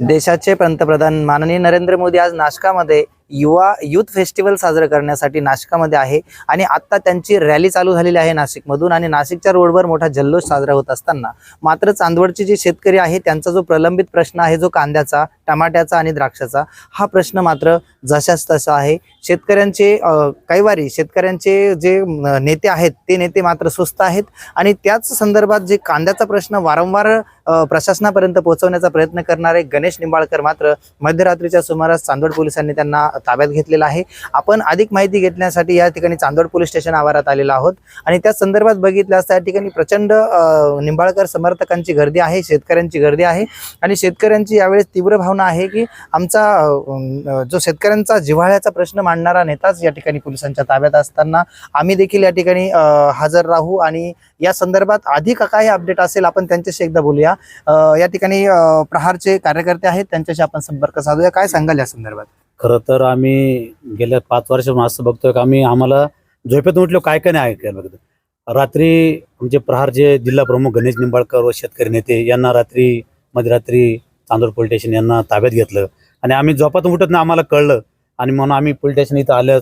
देशाचे पंतप्रधान माननीय नरेंद्र मोदी आज नाशकामध्ये युवा युथ फेस्टिवल साजरं करण्यासाठी नाशिकामध्ये आहे. आणि आत्ता त्यांची रॅली चालू झालेली आहे नाशिकमधून आणि नाशिकच्या रोडवर मोठा जल्लोष साजरा होत असताना मात्र चांदवडचे जे शेतकरी आहे त्यांचा जो प्रलंबित प्रश्न आहे जो कांद्याचा टमाट्याचा आणि द्राक्षाचा. हा प्रश्न मात्र जशाच तसा आहे. शेतकऱ्यांचे कैवारी शेतकऱ्यांचे जे नेते आहेत ते नेते मात्र सुस्त आहेत. आणि त्याच संदर्भात जे कांद्याचा प्रश्न वारंवार प्रशासनापर्यंत पोहोचवण्याचा प्रयत्न करणारे गणेश निंबाळकर मात्र मध्यरात्रीच्या सुमारास चांदवड पोलिसांनी त्यांना ताब्यात घेतलेला आहे. आपण अधिक माहिती घेतण्यासाठी या ठिकाणी चांदवड पोलीस स्टेशन आवारात आलेलो आहोत. आणि त्या संदर्भात बघितलं असता या ठिकाणी प्रचंड निंबाळकर समर्थकांची गर्दी आहे शेतकऱ्यांची गर्दी आहे. आणि शेतकऱ्यांची यावेळेस तीव्र भावना आहे की आमचा जो शेतकऱ्यांचा जिव्हाळ्याचा प्रश्न मांडणारा नेताच या ठिकाणी पोलिसांच्या ताब्यात असताना आम्ही देखील या ठिकाणी हजर राहू आणि या संदर्भात अधिक काही अपडेट असेल आपण त्यांच्याशी एकदा बोलूया. या ठिकाणी प्रहारचे कार्यकर्ते आहेत त्यांच्याशी आपण संपर्क साधूया. काय सांगाल या संदर्भात? खरं तर आम्ही गेल्या पाच वर्षापासून असं बघतोय की आम्ही आम्हाला झोपेत उठलो काय काय नाही ऐकायला बघतो. रात्री आमचे प्रहारचे जिल्हा प्रमुख गणेश निंबाळकर व शेतकरी नेते यांना रात्री मध्यरात्री चांदूर पोलीस स्टेशन यांना ताब्यात घेतलं. आणि आम्ही झोपात उठत नाही आम्हाला कळलं. आणि म्हणून आम्ही पोलीस स्टेशन इथं आलं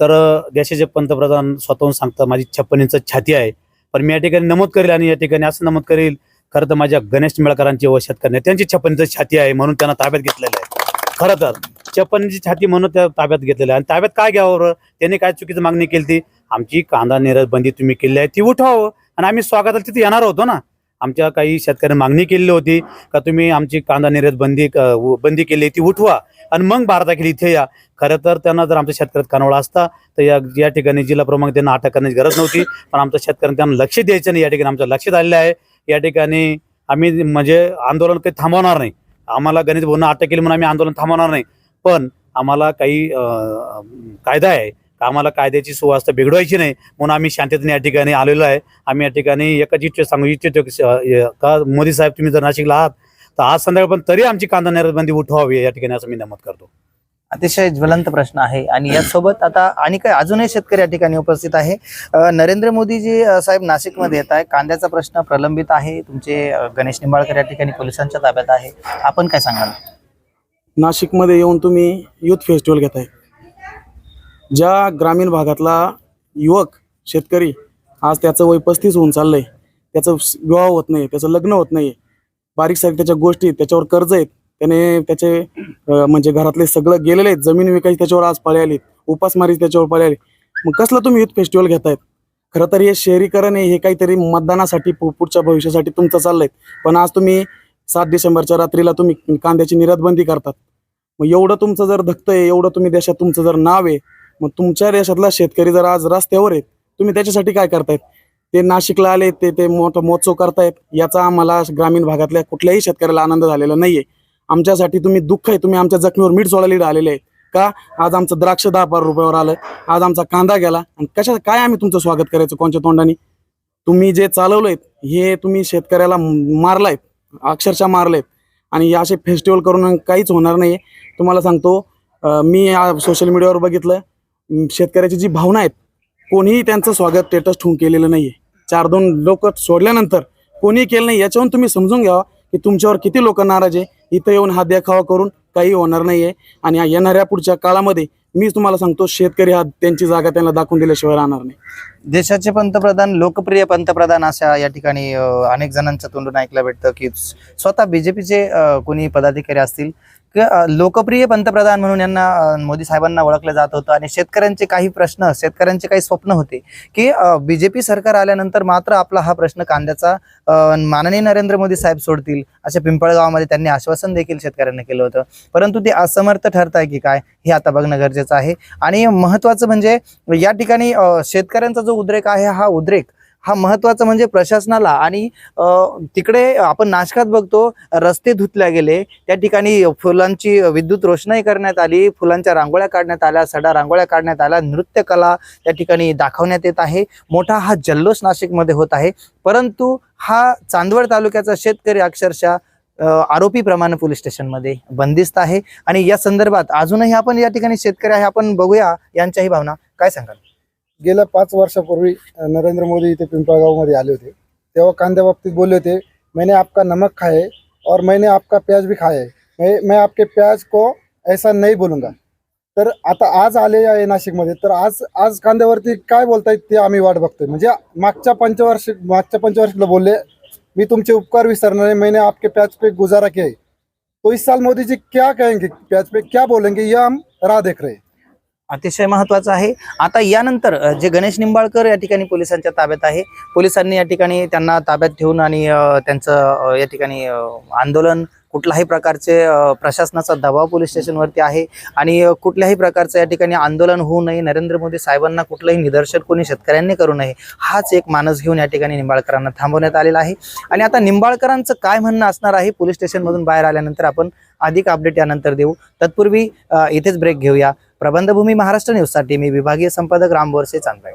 तर देशाचे पंतप्रधान स्वतःहून सांगतात माझी छप्पन इंच छाती आहे. पण मी या ठिकाणी नमूद करेल आणि या ठिकाणी असं नमूद करेल. खरं तर माझ्या गणेश निंबाळकरांची व शेतकरी त्यांची छप्पन इंच छाती आहे म्हणून त्यांना ताब्यात घेतलेलं आहे. खरं तर छप्पन छाती म्हणून त्या ताब्यात घेतलेलं आहे. आणि ताब्यात काय घ्यावं? त्यांनी काय चुकीची मागणी केली ती आमची कांदा निर्यात बंदी तुम्ही केली आहे ती उठवावं. आणि आम्ही स्वागताला तिथे येणार होतो ना. आमच्या काही शेतकऱ्यांनी मागणी केलेली होती का तुम्ही आमची कांदा निर्यात बंदी क- बंदी केली ती उठवा. आणि मग भारताखेरी इथे या. खरं तर त्यांना जर आमच्या शेतकऱ्यात कानवळा असता तर या या ठिकाणी जिल्हा प्रमुख त्यांना अटक करण्याची गरज नव्हती. पण आमच्या शेतकऱ्यांना त्यांना लक्ष द्यायचं नाही या ठिकाणी आमचं लक्षात आलेलं आहे. या ठिकाणी आम्ही म्हणजे आंदोलन काही थांबवणार नाही. आम्हाला गणित भाऊंना अटक केली म्हणून आम्ही आंदोलन थांबवणार नाही. पण आम्हाला काही कायदा आहे आम्हाला कायद्याची सुवास्ता बिघडवायची नाही म्हणून आम्ही शांततेने या ठिकाणी आलेलो आहे. आम्ही या ठिकाणी एकच इच्छा सांगू इच्छितो की, मोदी साहेब तुम्ही जर नाशिकला आहात तर आज संध्याकाळ पण तरी आमची कांदा निर्बंधी उठवावी या ठिकाणी असं मी नमूद करतो. अतिशय ज्वलंत प्रश्न आहे आणि यासोबत आता आणि काय अजूनही शेतकरी या ठिकाणी उपस्थित आहे. नरेंद्र मोदीजी साहेब नाशिकमध्ये येत आहे कांद्याचा प्रश्न प्रलंबित आहे. तुमचे गणेश निंबाळकर या ठिकाणी पोलिसांच्या ताब्यात आहे. आपण काय सांगाल? नाशिकमध्ये येऊन तुम्ही युथ फेस्टिवल घेताय. ज्या ग्रामीण भागातला युवक शेतकरी आज त्याचं वय पस्तीस होऊन चाललंय. त्याचं विवाह होत नाही त्याचं लग्न होत नाही. बारीक सारीक त्याच्या गोष्टी त्याच्यावर कर्ज आहेत. त्याने त्याचे म्हणजे घरातले सगळं गेलेले आहेत. जमीन विकायची त्याच्यावर आज पळे आली. उपासमारी त्याच्यावर पळे आली. मग कसलं तुम्ही युथ फेस्टिवल घेतायत? खरं तर हे शहरीकरण आहे हे काहीतरी मतदानासाठी पु- पुढच्या भविष्यासाठी तुमचं चाललंय. पण आज तुम्ही सात डिसेंबरच्या रात्रीला तुम्ही कांद्याची निर्यातबंदी करतात. मग एवढं तुमचं जर धकतंय एवढं तुम्ही देशात तुमचं जर नाव आहे मग तुमच्या देशातला शेतकरी जर आज रस्त्यावर आहेत तुम्ही त्याच्यासाठी काय करतायत? ते नाशिकला आले ते ते मोठं महोत्सव करतायत याचा आम्हाला ग्रामीण भागातल्या कुठल्याही शेतकऱ्याला आनंद झालेला नाहीये. आमच्यासाठी तुम्ही दुःख आहे तुम्ही आमच्या जखमीवर मीठ सोडायला आलेले आहे का? आज आमचं द्राक्ष दहा बारा रुपयावर आलं आज आमचा कांदा गेला आणि कशा काय आम्ही तुमचं स्वागत करायचं कोणच्या तोंडाने? तुम्ही जे चालवलंय हे तुम्ही शेतकऱ्याला मारलाय अक्षरशः मारलेत आणि असे फेस्टिवल करून काहीच होणार नाही तुम्हाला सांगतो मी सोशल मीडियावर बघितलं शेतकऱ्याची जी भावना आहेत कोणीही त्यांचं स्वागत स्टेटस ठेवून केलेलं नाही आहे चार दोन लोक सोडल्यानंतर कोणीही केलं नाही याच्यावरून तुम्ही समजून घ्यावा की तुमच्यावर किती लोक नाराज आहे. इथं येऊन हा देखावा करून काही होणार नाही आहे आणि या येणाऱ्या पुढच्या काळामध्ये मी तुम्हाला सांगतो शेतकरी हा त्यांची जागा त्यांना दाखवून दिल्याशिवाय राहणार नाही. देशाचे पंतप्रधान लोकप्रिय पंतप्रधान अशा या ठिकाणी अ, अनेक जणांच्या तोंडून ऐकलं भेटतं की स्वतः बीजेपीचे कोणी पदाधिकारी असतील. की अ, लोकप्रिय पंतप्रधान म्हणून यांना अ, मोदी साहेबांना ओळखलं जात होतं आणि शेतकऱ्यांचे काही प्रश्न शेतकऱ्यांचे काही स्वप्न होते की बीजेपी सरकार आल्यानंतर मात्र आपला हा प्रश्न कांद्याचा अ, माननीय नरेंद्र मोदी साहेब सोडतील अशा पिंपळगावामध्ये त्यांनी आश्वासन देखील शेतकऱ्यांना केलं होतं. परंतु ते असमर्थ ठरत आहे की काय हे आता बघणं गरजेचं आहे. आणि महत्वाचं म्हणजे या ठिकाणी शेतकऱ्यांचा जो उद्रेक आहे हा उद्रेक हा महत्त्वाचा म्हणजे प्रशासनाला आणि तिकडे आपण नाशकात बघतो रस्ते धुतल्या गेले त्या ठिकाणी फुलांची विद्युत रोषणाई करण्यात आली फुलांच्या रांगोळ्या काढण्यात आल्या सडा रांगोळ्या काढण्यात आल्या नृत्यकला त्या ठिकाणी दाखवण्यात येत आहे. मोठा हा जल्लोष नाशिकमध्ये होत आहे. परंतु हा चांदवड तालुक्याचा शेतकरी अक्षरशः आरोपी प्रमाणे पोलीस स्टेशनमध्ये बंदिस्त आहे. आणि या संदर्भात अजूनही आपण या ठिकाणी शेतकरी आहे आपण बघूया यांच्याही भावना. काय सांगाल? गेल्या पाच वर्षापूर्वी नरेंद्र मोदी इथे पिंपळगावमध्ये आले होते. तेव्हा कांद्या बाबतीत बोलले होते मैंने आपका नमक खाए और मैंने आपका प्याज भी खाया है मैं मैं आपके प्याज को ऐसा नहीं बोलूंगा. तर आता आज आले आहे नाशिकमध्ये. तर आज आज कांद्यावरती काय बोलतायत ते आम्ही वाट बघतोय. म्हणजे मागच्या पंचवर्ष मागच्या पंचवर्षला बोलले मी तुमचे उपकार विसरणार आहे मैंने आपके प्याज पे गुजारा किया है। तो इस साल मोदी जी क्या कहेंगे? प्याज पे क्या बोलेंगे? ये हम राह देख रहे हैं। अतिशय महत्वाचं आहे. आता यानंतर जे गणेश निंबाळकर या ठिकाणी पोलिसांच्या ताब्यात आहे पोलिसांनी या ठिकाणी त्यांना ताब्यात ठेवून आणि त्यांचं या ठिकाणी आंदोलन कुठल्याही प्रकारचे प्रशासनाचा दबाव पोलीस स्टेशनवरती आहे आणि कुठल्याही प्रकारचं या ठिकाणी आंदोलन होऊ नये नरेंद्र मोदी साहेबांना कुठलंही निदर्शन कोणी शेतकऱ्यांनी करू नये हाच एक मानस घेऊन या ठिकाणी निंबाळकरांना थांबवण्यात आलेला आहे. आणि आता निंबाळकरांचं काय म्हणणं असणार आहे? पोलीस स्टेशनमधून बाहेर आल्यानंतर आपण अधिक अपडेट यानंतर देऊ. तत्पूर्वी इथेच ब्रेक घेऊया. प्रबंधभूमी महाराष्ट्र न्यूजसाठी मी विभागीय संपादक राम बोरसे चांदवाड.